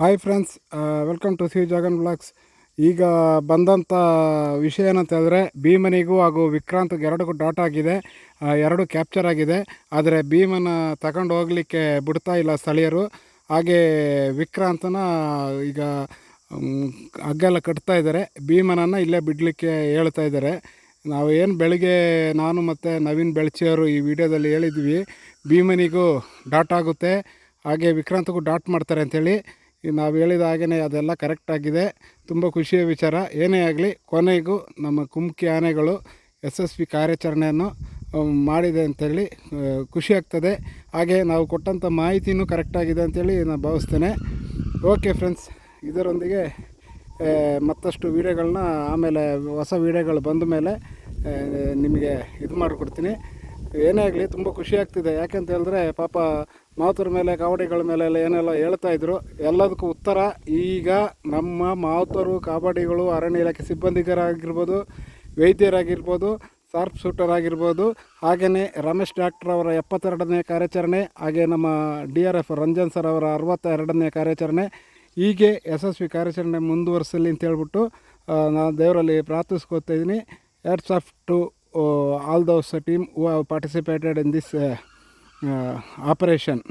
Hi friends welcome to C Jagan blogs ಈಗ ಬಂದಂಥ ವಿಷಯ ಏನಂತ ಹೇಳಿದ್ರೆ ಭೀಮನಿಗೂ ಹಾಗೂ ವಿಕ್ರಾಂತ್ಗೆ ಎರಡಕ್ಕೂ ಡಾಟ್ ಆಗಿದೆ ಎರಡು ಕ್ಯಾಪ್ಚರ್ ಆಗಿದೆ. ಆದರೆ ಭೀಮನ ತಗೊಂಡು ಹೋಗಲಿಕ್ಕೆ ಬಿಡ್ತಾ ಇಲ್ಲ ಸ್ಥಳೀಯರು. ಹಾಗೆ ವಿಕ್ರಾಂತನ ಈಗ ಹಗ್ಗೆಲ್ಲ ಕಟ್ತಾ ಇದ್ದಾರೆ. ಭೀಮನನ್ನು ಇಲ್ಲೇ ಬಿಡಲಿಕ್ಕೆ ಹೇಳ್ತಾ ಇದ್ದಾರೆ. ನಾವು ಏನು ಬೆಳಗ್ಗೆ ನಾನು ಮತ್ತು ನವೀನ್ ಬೆಳ್ಚಿಯವರು ಈ ವಿಡಿಯೋದಲ್ಲಿ ಹೇಳಿದ್ವಿ, ಭೀಮನಿಗೂ ಡಾಟ್ ಆಗುತ್ತೆ, ಹಾಗೆ ವಿಕ್ರಾಂತ್ಗೂ ಡಾಟ್ ಮಾಡ್ತಾರೆ ಅಂಥೇಳಿ ನಾವು ಹೇಳಿದ ಹಾಗೆಯೇ ಅದೆಲ್ಲ ಕರೆಕ್ಟಾಗಿದೆ ತುಂಬ ಖುಷಿಯ ವಿಚಾರ. ಏನೇ ಆಗಲಿ, ಕೊನೆಗೂ ನಮ್ಮ ಕುಮ್ಕಿ ಆನೆಗಳು ಯಶಸ್ವಿ ಕಾರ್ಯಾಚರಣೆಯನ್ನು ಮಾಡಿದೆ ಅಂತೇಳಿ ಖುಷಿಯಾಗ್ತದೆ ಹಾಗೆ ನಾವು ಕೊಟ್ಟಂಥ ಮಾಹಿತಿನೂ ಕರೆಕ್ಟಾಗಿದೆ ಅಂತೇಳಿ ನಾನು ಭಾವಿಸ್ತೇನೆ. ಓಕೆ ಫ್ರೆಂಡ್ಸ್ ಇದರೊಂದಿಗೆ ಮತ್ತಷ್ಟು ವೀಡಿಯೋಗಳನ್ನ ಆಮೇಲೆ ಹೊಸ ವೀಡಿಯೋಗಳು ಬಂದ ಮೇಲೆ ನಿಮಗೆ ಇದು ಮಾಡಿಕೊಡ್ತೀನಿ. ಏನೇ ಆಗಲಿ ತುಂಬ ಖುಷಿ ಆಗ್ತಿದೆ. ಯಾಕೆಂತ ಹೇಳಿದ್ರೆ ಪಾಪ ಮಾವುತರ ಮೇಲೆ, ಕಾವಡಿಗಳ ಮೇಲೆ ಎಲ್ಲ ಏನೆಲ್ಲ ಹೇಳ್ತಾ ಇದ್ರು, ಎಲ್ಲದಕ್ಕೂ ಉತ್ತರ ಈಗ ನಮ್ಮ ಮಾವುತರು ಕಾಬಾಡಿಗಳು ಅರಣ್ಯ ಇಲಾಖೆ ಸಿಬ್ಬಂದಿಗರಾಗಿರ್ಬೋದು, ವೈದ್ಯರಾಗಿರ್ಬೋದು, ಶಾರ್ಪ್ ಶೂಟರ್ ಆಗಿರ್ಬೋದು ಹಾಗೆಯೇ ರಮೇಶ್ ಡಾಕ್ಟರ್ ಅವರ ಎಪ್ಪತ್ತೆರಡನೇ ಕಾರ್ಯಾಚರಣೆ, ಹಾಗೆ ನಮ್ಮ D R F Ranjan sir ಅವರ ಅರವತ್ತೆರಡನೇ ಕಾರ್ಯಾಚರಣೆ, ಹೀಗೆ ಯಶಸ್ವಿ ಕಾರ್ಯಾಚರಣೆ ಮುಂದುವರಿಸಲಿ ಅಂತ ಹೇಳ್ಬಿಟ್ಟು ನಾನು ದೇವರಲ್ಲಿ ಪ್ರಾರ್ಥಿಸ್ಕೊತಾ ಇದ್ದೀನಿ. Hats off to all those team who have participated in this operation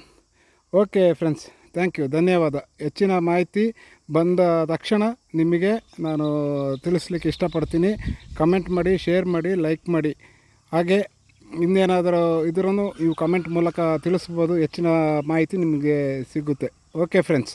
okay friends thank you ಧನ್ಯವಾದ. ಹೆಚ್ಚಿನ ಮಾಹಿತಿ ಬಂದ ತಕ್ಷಣ ನಿಮಗೆ ನಾನು ತಿಳಿಸ್ಲಿಕ್ಕೆ ಇಷ್ಟಪಡ್ತೀನಿ. ಕಮೆಂಟ್ ಮಾಡಿ ಶೇರ್ ಮಾಡಿ ಲೈಕ್ ಮಾಡಿ. ಹಾಗೆ ಇನ್ನೇನಾದರೂ ಇದ್ರೂ ಇವು ಕಮೆಂಟ್ ಮೂಲಕ ತಿಳಿಸ್ಬೋದು. ಹೆಚ್ಚಿನ ಮಾಹಿತಿ ನಿಮಗೆ ಸಿಗುತ್ತೆ. Okay friends